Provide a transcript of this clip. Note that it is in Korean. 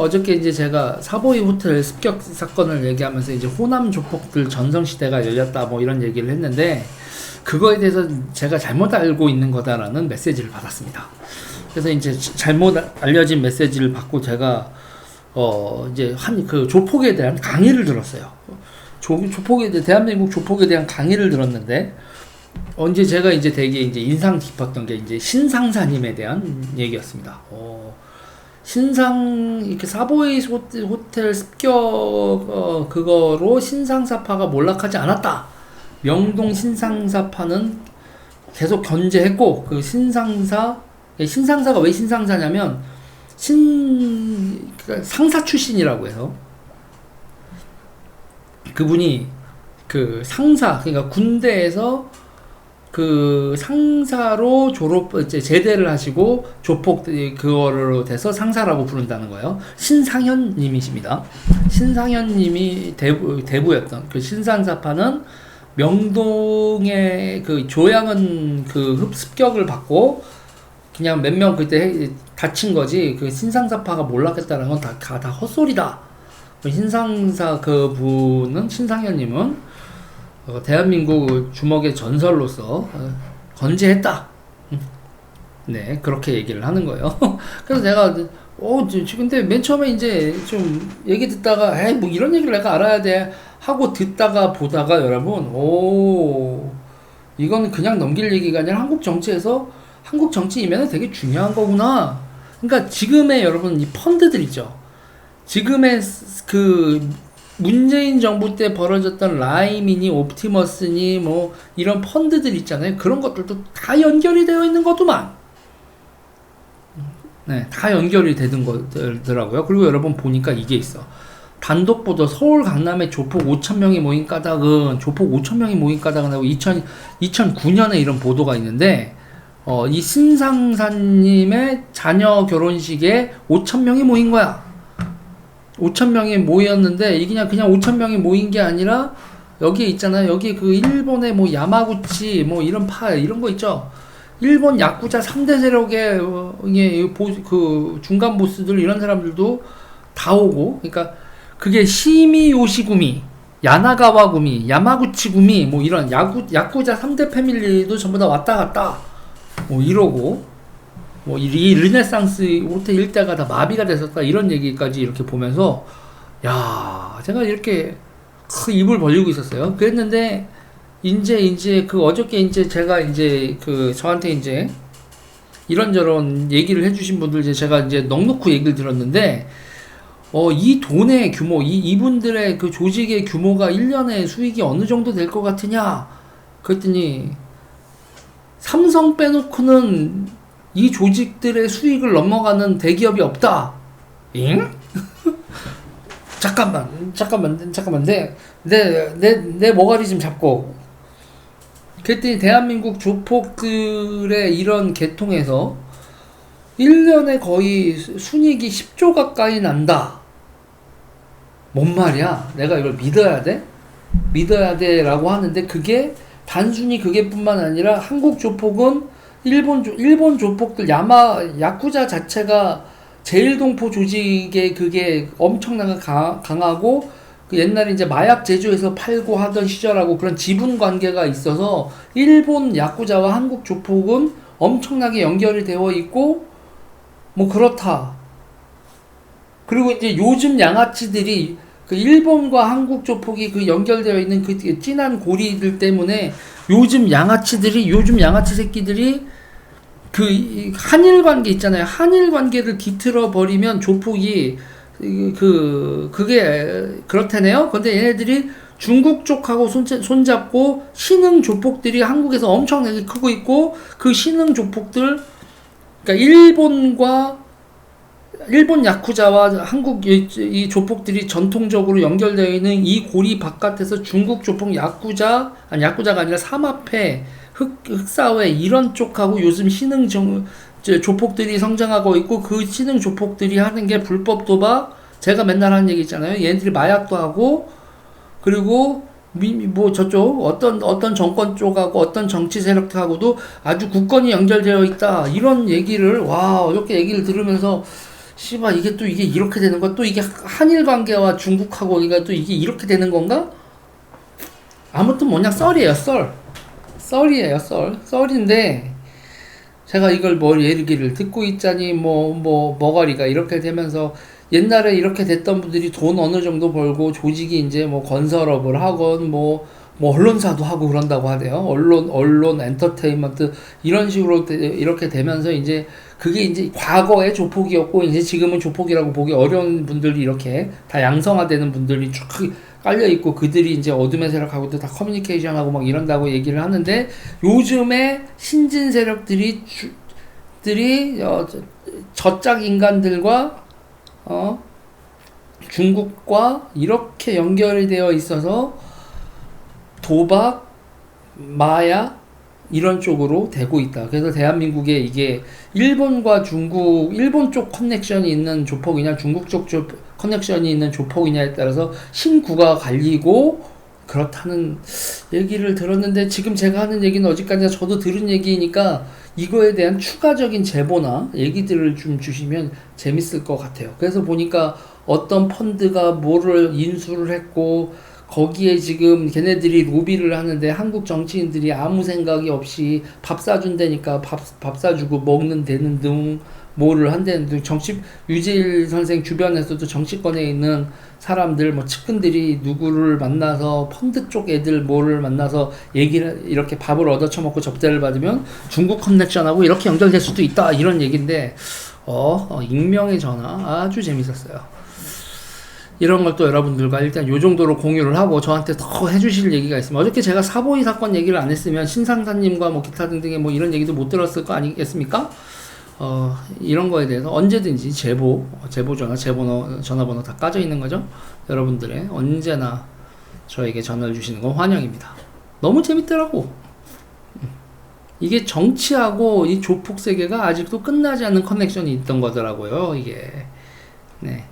어저께 이제 제가 사보이 호텔 습격 사건을 얘기하면서 이제 호남 조폭들 전성시대가 열렸다 뭐 이런 얘기를 했는데 그거에 대해서 제가 잘못 알고 있는 거다라는 메시지를 받았습니다. 그래서 이제 자- 잘못 알려진 메시지를 받고 제가 어 이제 한 그 조폭에 대한 강의를 들었어요. 조, 조폭에 대해 대한민국 조폭에 대한 강의를 들었는데 언제 제가 이제 되게 이제 인상 깊었던 게 이제 신상사님에 대한 얘기였습니다. 어, 신상 이렇게 사보이 호텔, 습격 어, 그거로 신상사파가 몰락하지 않았다. 명동 신상사파는 계속 견제했고 그 신상사 예, 신상사가 왜 신상사냐면 신 그러니까 상사 출신이라고 해서 그분이 그 상사 그러니까 군대에서 그 상사로 졸업 이제 제대를 하시고 조폭 그거로 돼서 상사라고 부른다는 거예요. 신상현 님이십니다. 신상현 님이 대부 대부였던 그 신상사파는 명동의 그 조양은 그 흡습격을 받고 그냥 몇 명 그때 해- 다친 거지 그 신상사파가 몰락했다는 건 다 다 헛소리다. 그 신상사 그 분은 신상현 님은 어, 대한민국 주먹의 전설로서 어, 건재했다. 음. 네 그렇게 얘기를 하는 거예요. 그래서 내가 어 근데 맨 처음에 이제 좀 얘기 듣다가 에이 뭐 이런 얘기를 내가 알아야 돼 하고 듣다가 보다가 여러분 오 이건 그냥 넘길 얘기가 아니라 한국 정치에서 한국 정치이면 되게 중요한 거구나. 그러니까 지금의 여러분 이 펀드들 있죠. 지금의 스- 그 문재인 정부 때 벌어졌던 라임이니 옵티머스니 뭐 이런 펀드들 있잖아요. 그런 것들도 다 연결이 되어 있는 거더만. 네, 다 연결이 되는 거더라고요. 그리고 여러분 보니까 이게 있어. 단독 보도 서울 강남에 조폭 5천 명이 모인 까닭은 조폭 5천 명이 모인 까닭은 하고 2000 2009년에 이런 보도가 있는데 어, 이 신상사님의 자녀 결혼식에 5천 명이 모인 거야. 5천 명이 모였는데 이게 그냥 그냥 5천 명이 모인 게 아니라 여기에 있잖아요. 여기 그 일본의 뭐 야마구치 뭐 이런 파 이런 거 있죠. 일본 야쿠자 3대 세력의 그 중간 보스들 이런 사람들도 다 오고 그러니까 그게 시미 요시구미 야나가와구미 야마구치구미 뭐 이런 야구 야쿠자 3대 패밀리도 전부 다 왔다 갔다 뭐 이러고 뭐 이 르네상스 호텔 일대가 다 마비가 됐었다 이런 얘기까지 이렇게 보면서 야 제가 이렇게 크 입을 벌리고 있었어요. 그랬는데 이제 이제 그 어저께 이제 제가 이제 그 저한테 이제 이런저런 얘기를 해주신 분들 이제 제가 이제 넉넉히 얘기를 들었는데 어 이 돈의 규모 이 이분들의 그 조직의 규모가 1년에 수익이 어느 정도 될 것 같으냐 그랬더니 삼성 빼놓고는 이 조직들의 수익을 넘어가는 대기업이 없다. 잉? 잠깐만, 잠깐만, 잠깐만, 내, 내, 내, 내 머가리 좀 잡고. 그랬더니 대한민국 조폭들의 이런 계통에서 1년에 거의 수- 순이익이 10조 가까이 난다. 뭔 말이야? 내가 이걸 믿어야 돼? 믿어야 돼 라고 하는데 그게 단순히 그게 뿐만 아니라 한국 조폭은 일본 조, 일본 조폭들 야마 야쿠자 자체가 제일동포 조직의 그게 엄청나게 강, 강하고 그 옛날에 이제 마약 제조해서 팔고 하던 시절하고 그런 지분 관계가 있어서 일본 야쿠자와 한국 조폭은 엄청나게 연결이 되어 있고 뭐 그렇다. 그리고 이제 요즘 양아치들이 그 일본과 한국 조폭이 그 연결되어 있는 그 진한 고리들 때문에 요즘 양아치들이 요즘 양아치 새끼들이 그이 한일 관계 있잖아요. 한일 관계를 뒤틀어 버리면 조폭이 이- 그 그게 그렇다네요. 근데 얘네들이 중국 쪽하고 손, 손잡고 신흥 조폭들이 한국에서 엄청나게 크고 있고 그 신흥 조폭들 그러니까 일본과 일본 야쿠자와 한국 이, 이 조폭들이 전통적으로 연결되어 있는 이 고리 바깥에서 중국 조폭 야쿠자 아니 야쿠자가 아니라 삼합회 흑, 흑사회 이런 쪽하고 요즘 신흥 정, 저 조폭들이 성장하고 있고 그 신흥 조폭들이 하는 게 불법 도박? 제가 맨날 하는 얘기 있잖아요. 얘네들이 마약도 하고 그리고 미, 뭐 저쪽 어떤 어떤 정권 쪽하고 어떤 정치 세력하고도 아주 굳건히 연결되어 있다. 이런 얘기를 와 이렇게 얘기를 들으면서 씨발 이게 또 이게 이렇게 되는 거야? 또 이게 한일 관계와 중국하고 이가 또 이게 이렇게 되는 건가? 아무튼 뭐냐? 썰이에요 썰. 썰이에요 썰. 썰인데 제가 이걸 뭐 얘기를 듣고 있자니 뭐뭐 머가리가 이렇게 되면서 옛날에 이렇게 됐던 분들이 돈 어느 정도 벌고 조직이 이제 뭐 건설업을 하건 뭐, 뭐 언론사도 하고 그런다고 하대요. 언론, 언론, 엔터테인먼트 이런 식으로 되- 이렇게 되면서 이제 그게 이제 과거의 조폭이었고 이제 지금은 조폭이라고 보기 어려운 분들이 이렇게 다 양성화되는 분들이 쭉 깔려 있고 그들이 이제 어둠의 세력하고도 다 커뮤니케이션하고 막 이런다고 얘기를 하는데 요즘에 신진 세력들이 주, 들이 어, 저- 저짝 인간들과 어, 중국과 이렇게 연결이 되어 있어서 도박, 마약 이런 쪽으로 되고 있다. 그래서 대한민국에 이게 일본과 중국, 일본 쪽 커넥션이 있는 조폭이냐, 중국 쪽 조, 커넥션이 있는 조폭이냐에 따라서 신구가 갈리고 그렇다는 얘기를 들었는데 지금 제가 하는 얘기는 어디까지나 저도 들은 얘기니까 이거에 대한 추가적인 제보나 얘기들을 좀 주시면 재밌을 것 같아요. 그래서 보니까 어떤 펀드가 뭐를 인수를 했고 거기에 지금 걔네들이 로비를 하는데 한국 정치인들이 아무 생각이 없이 밥 사준다니까 밥, 밥 사주고 먹는 데는 등 뭐를 한다는 등 정치 유재일 선생 주변에서도 정치권에 있는 사람들 뭐 측근들이 누구를 만나서 펀드 쪽 애들 뭐를 만나서 얘기를 이렇게 밥을 얻어 처먹고 접대를 받으면 중국 커넥션하고 이렇게 연결될 수도 있다 이런 얘기인데 어, 어 익명의 전화 아주 재밌었어요. 이런 걸 또 여러분들과 일단 요 정도로 공유를 하고 저한테 더 해주실 얘기가 있으면 어저께 제가 사보이 사건 얘기를 안 했으면 신상사님과 뭐 기타 등등의 뭐 이런 얘기도 못 들었을 거 아니겠습니까? 어, 이런 거에 대해서 언제든지 제보, 제보 전화, 제번호, 전화번호 다 까져 있는 거죠. 여러분들의 언제나 저에게 전화를 주시는 건 환영입니다. 너무 재밌더라고. 음. 이게 정치하고 이 조폭 세계가 아직도 끝나지 않는 커넥션이 있던 거더라고요. 이게 네.